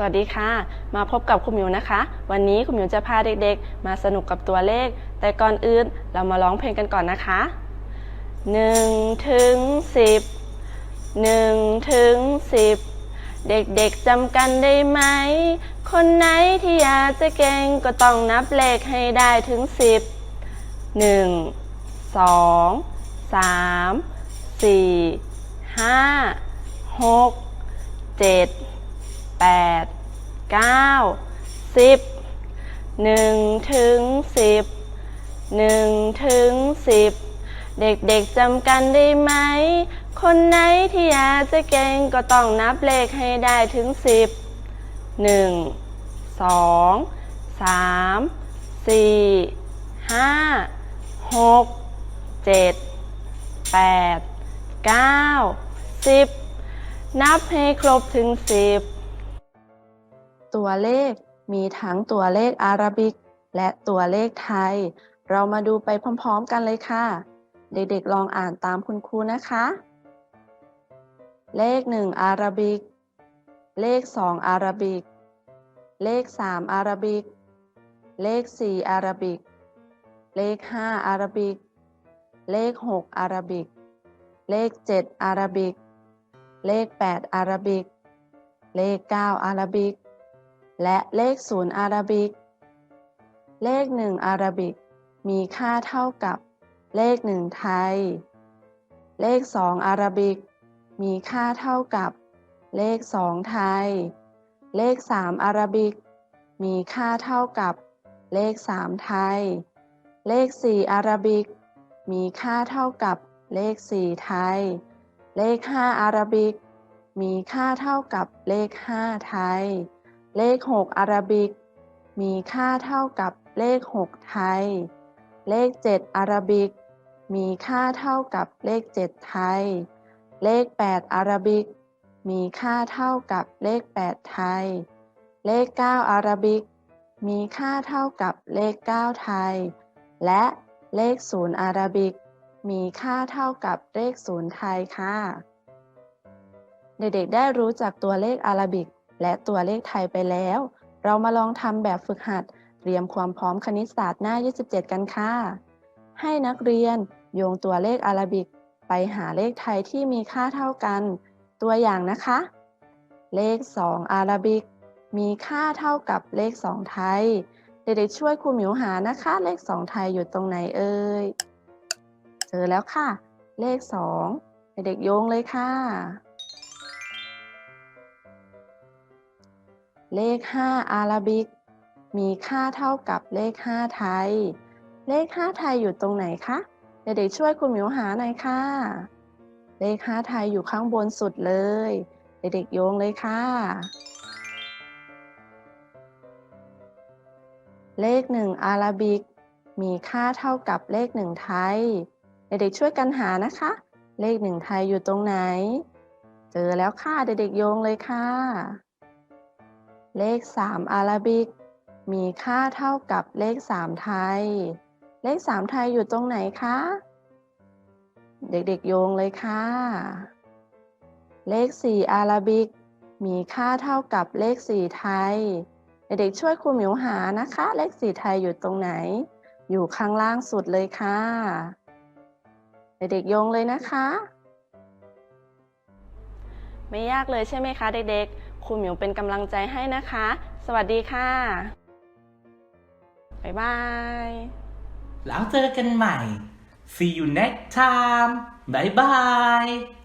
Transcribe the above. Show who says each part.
Speaker 1: สวัสดีค่ะ มาพบกับคุณหมิวนะคะ วันนี้คุณหมิวจะพาเด็กๆ มาสนุกกับตัวเลข แต่ก่อนอื่นเรามาร้องเพลงกันก่อนนะคะ1ถึง10 1ถึง10 เด็กๆจำกันได้ไหม คนไหนที่อยากจะเก่งก็ต้องนับเลขให้ได้ถึง 10 1 2 3 4 5 6 7 แปดเก้าสิบหนึ่งถึงสิบหนึ่งถึงสิบเด็กๆจำกันได้ไหม คนไหนที่อยากจะเก่งก็ต้องนับเลขให้ได้ถึงสิบหนึ่งสองสามสี่ห้าหกเจ็ดแปดเก้าสิบนับให้ครบถึงสิบ ตัวเลขมีทั้งตัวเลขอาราบิก และตัวเลขไทย เรามาดูไปพร้อมๆกันเลยค่ะ เด็กๆลองอ่านตามคุณครูนะคะ เลข 1 อาราบิก เลข 2 อาราบิก เลข 3 อาราบิก เลข 4 อาราบิก เลข 5 อาราบิก เลข 6 อาราบิก เลข 7 อาราบิก เลข 8 อาราบิก เลข 9 อาราบิก และเลขศูนย์อาราบิก เลขหนึ่งอาราบิก มีค่าเท่ากับ เลขหนึ่งไทย เลขสองอาราบิก มีค่าเท่ากับ เลขสองไทย เลขสามอาราบิก มีค่าเท่ากับ เลขสามไทย เลขสี่อาราบิก มีค่าเท่ากับ เลขสี่ไทย เลขห้าอาราบิก มีค่าเท่ากับเลขห้าไทย เลข 6 อาราบิก มีค่าเท่ากับเลข 6 ไทย เลข 7 อาราบิก มีค่าเท่ากับเลข 7 ไทย เลข 8 อาราบิก มีค่าเท่ากับเลข 8 ไทย เลข 9 อาราบิก มีค่าเท่ากับเลข 9 ไทย และเลข 0 อาราบิก มีค่าเท่ากับเลข 0 ไทยค่ะ เด็กๆ ได้รู้จักตัวเลขอาราบิก และตัวเลขไทยไปแล้ว เรามาลองทำแบบฝึกหัด เตรียมความพร้อมคณิตศาสตร์หน้า 27 กันค่ะ ให้นักเรียนโยงตัวเลขอารบิก ไปหาเลขไทยที่มีค่าเท่ากัน ตัวอย่างนะคะ เลข 2 อาราบิก มีค่าเท่ากับเลข 2 ไทย เด็กๆช่วยครูหมิวหานะคะ เลข 2 ไทยอยู่ตรงไหนเอ่ย เจอแล้วค่ะ เลข 2 เด็กๆโยงเลยค่ะ เลข 5 อาราบิก มีค่าเท่ากับเลข 5 ไทย เลข 5 ไทยอยู่ตรงไหนคะ เด็กๆช่วยคุณหมิวหาหน่อยค่ะ เลข 5 ไทยอยู่ข้างบนสุดเลย เด็กๆโยงเลยค่ะ เลข 1 อาราบิก มีค่าเท่ากับเลข 1 ไทย เด็กๆช่วยกันหานะคะ เลข 1 ไทยอยู่ตรงไหน เจอแล้วค่ะ เด็กๆโยงเลยค่ะ เลข 3 อาราบิก มีค่าเท่ากับเลข 3 ไทย เลข 3 ไทยอยู่ตรงไหนคะ เด็กๆโยงเลยค่ะ เลข 4 อาราบิก มีค่าเท่ากับเลข 4 ไทย เด็กๆช่วยครูหมิวหานะคะ เลข 4 ไทยอยู่ตรงไหน อยู่ข้างล่างสุดเลยค่ะ เด็กๆโยงเลยนะคะ ไม่ยากเลยใช่ไหมคะเด็กๆ ครูหมิวเป็นกำลังใจให้นะคะ สวัสดีค่ะ บ๊ายบาย
Speaker 2: แล้วเจอกันใหม่ see you next time บ๊ายบาย